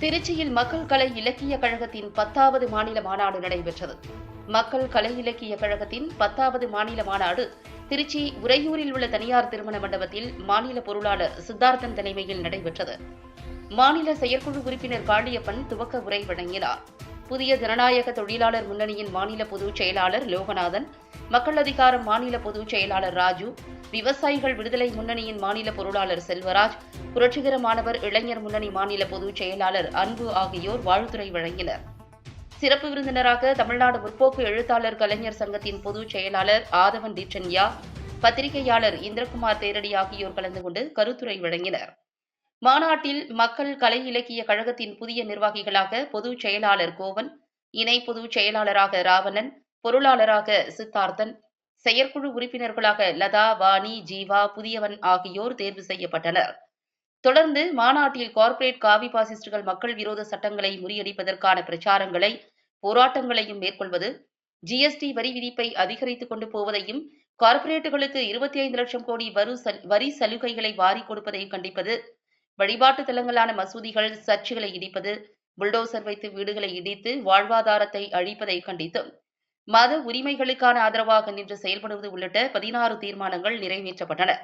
திருச்சியில் மக்கள் கலை இலக்கிய கழகத்தின் பத்தாவது மாநில மாநாடு நடைபெற்றது. மக்கள் கலை இலக்கிய கழகத்தின் பத்தாவது மாநில மாநாடு திருச்சி உறையூரில் உள்ள தனியார் திருமண மண்டபத்தில் மாநில பொருளாளர் சித்தார்த்தன் தலைமையில் நடைபெற்றது. மாநில செயற்குழு உறுப்பினர் காளியப்பன் துவக்க உரை வழங்கினார். புதிய ஜனநாயக தொழிலாளர் முன்னணியின் மாநில பொதுச் செயலாளர் லோகநாதன் மக்கள் அதிகாரம் மாநில பொதுச் செயலாளர் ராஜு விவசாயிகள் விடுதலை முன்னணியின் மாநில பொருளாளர் செல்வராஜ் புரட்சிகர மாணவர் இளைஞர் முன்னணி மாநில பொதுச் செயலாளர் அன்பு ஆகியோர் வாழ்த்துறை வழங்கினர். சிறப்பு விருந்தினராக தமிழ்நாடு முற்போக்கு எழுத்தாளர் கலைஞர் சங்கத்தின் பொதுச் செயலாளர் ஆதவன் தீட்சன்யா பத்திரிகையாளர் இந்திரகுமார் தேரடி ஆகியோர் கலந்து கொண்டு கருத்துரை வழங்கினர். மாநாட்டில் மக்கள் கலை இலக்கிய கழகத்தின் புதிய நிர்வாகிகளாக பொதுச் செயலாளர் கோவன் இணை பொதுச் செயலாளராக ராவணன் பொருளாளராக சித்தார்த்தன் செயற்குழு உறுப்பினர்களாக லதா வாணி ஜீவா புதியவன் ஆகியோர் தேர்வு செய்யப்பட்டனர். தொடர்ந்து மாநாட்டில் கார்ப்பரேட் காவி பாசிஸ்டுகள் மக்கள் விரோத சட்டங்களை முறியடிப்பதற்கான பிரச்சாரங்களை போராட்டங்களையும் மேற்கொள்வது ஜிஎஸ்டி வரி விதிப்பை அதிகரித்துக் கொண்டு போவதையும் கார்ப்பரேட்டுகளுக்கு இருபத்தி ஐந்து லட்சம் கோடி வரு வரி சலுகைகளை வாரி கொடுப்பதை கண்டிப்பது வழிபாட்டு தலங்களான மசூதிகள் சர்ச்சுகளை இடிப்பது புல்டோசர் வைத்து வீடுகளை இடித்து வாழ்வாதாரத்தை அழிப்பதை கண்டித்தும் மத உரிமைகளுக்கான ஆதரவாக நின்று செயல்படுவது உள்ளிட்ட பதினாறு தீர்மானங்கள் நிறைவேற்றப்பட்டன.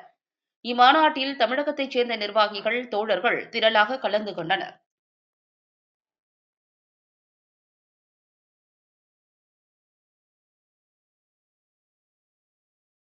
இம்மாநாட்டில் தமிழகத்தைச் சேர்ந்த நிர்வாகிகள் தோழர்கள் திரளாக கலந்து கொண்டனர்.